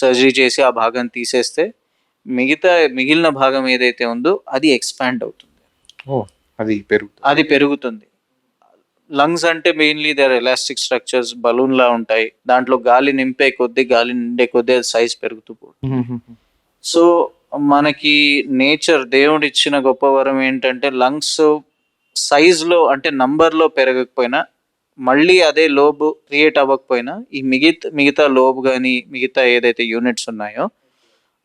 Surgery చేసి ఆ భాగాన్ని తీసేస్తే మిగతా మిగిలిన భాగం ఏదైతే ఉందో అది ఎక్స్పాండ్ అవుతుంది. అది పెరుగుతుంది. అది పెరుగుతుంది. లంగ్స్ అంటే mainly there elastic structures balloon లా ఉంటాయి. దాంట్లో గాలి నింపే కొద్దీ గాలి నిండే కొద్దీ అది సైజ్ పెరుగుతూ పోతుంది. సో మనకి నేచర్ దేవుడు ఇచ్చిన గొప్ప వరం ఏంటంటే లంగ్స్ సైజ్లో అంటే నంబర్లో పెరగకపోయినా మళ్ళీ అదే లోబ్ క్రియేట్ అవ్వకపోయినా ఈ మిగతా మిగతా లోబ్ కానీ మిగతా ఏదైతే యూనిట్స్ ఉన్నాయో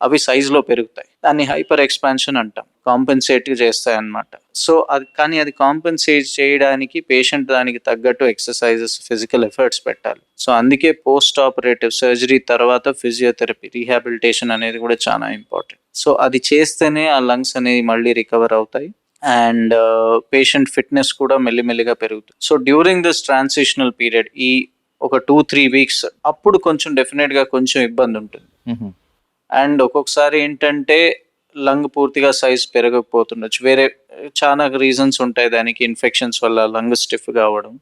అవి సైజులో పెరుగుతాయి. దాన్ని హైపర్ ఎక్స్పాన్షన్ అంటాం. కాంపెన్సేట్ చేస్తాయి అన్నమాట. సో అది కానీ అది కాంపెన్సేట్ చేయడానికి పేషెంట్ దానికి తగ్గట్టు ఎక్సర్సైజెస్ ఫిజికల్ ఎఫర్ట్స్ పెట్టాలి. సో అందుకే పోస్ట్ ఆపరేటివ్ సర్జరీ తర్వాత ఫిజియోథెరపీ రీహాబిలిటేషన్ అనేది కూడా చాలా ఇంపార్టెంట్ సో అది చేస్తేనే ఆ లంగ్స్ అనేవి మళ్ళీ రికవర్ అవుతాయి. అండ్ పేషెంట్ ఫిట్నెస్ కూడా మెల్లిమెల్లిగా పెరుగుతుంది so during this transitional period ఈ ఒక టూ త్రీ వీక్స్ అప్పుడు కొంచెం డెఫినెట్గా కొంచెం ఇబ్బంది ఉంటుంది. అండ్ ఒక్కొక్కసారి ఏంటంటే లంగ్ పూర్తిగా సైజ్ పెరగకపోతుండొచ్చు. వేరే చాలా రీజన్స్ ఉంటాయి దానికి ఇన్ఫెక్షన్స్ వల్ల లంగ్ స్టిఫ్ కావడం.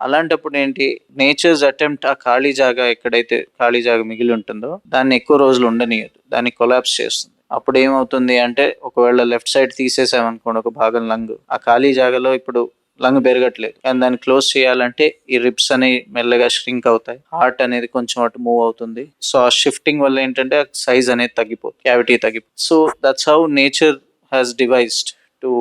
అలాంటప్పుడు ఏంటి నేచర్స్ అటెంప్ట్ ఆ ఖాళీ జాగా ఎక్కడైతే ఖాళీ జాగా మిగిలి ఉంటుందో దాన్ని ఎక్కువ రోజులు ఉండనియదు. దాన్ని కొలాప్స్ చేస్తుంది. అప్పుడు ఏమవుతుంది అంటే ఒకవేళ లెఫ్ట్ సైడ్ తీసేసామనుకోండి ఒక భాగం లంగ్ ఆ ఖాళీ జాగాలో ఇప్పుడు లంగ్ పెరగట్లేదు. కానీ దాన్ని క్లోజ్ చేయాలంటే ఈ రిప్స్ అనేవి మెల్లగా ష్రింక్ అవుతాయి. హార్ట్ అనేది కొంచెం అటు మూవ్ అవుతుంది. సో ఆ షిఫ్టింగ్ వల్ల ఏంటంటే సైజ్ అనేది తగ్గిపోతుంది క్యావిటీ తగ్గిపోతుంది so that's how nature has devised to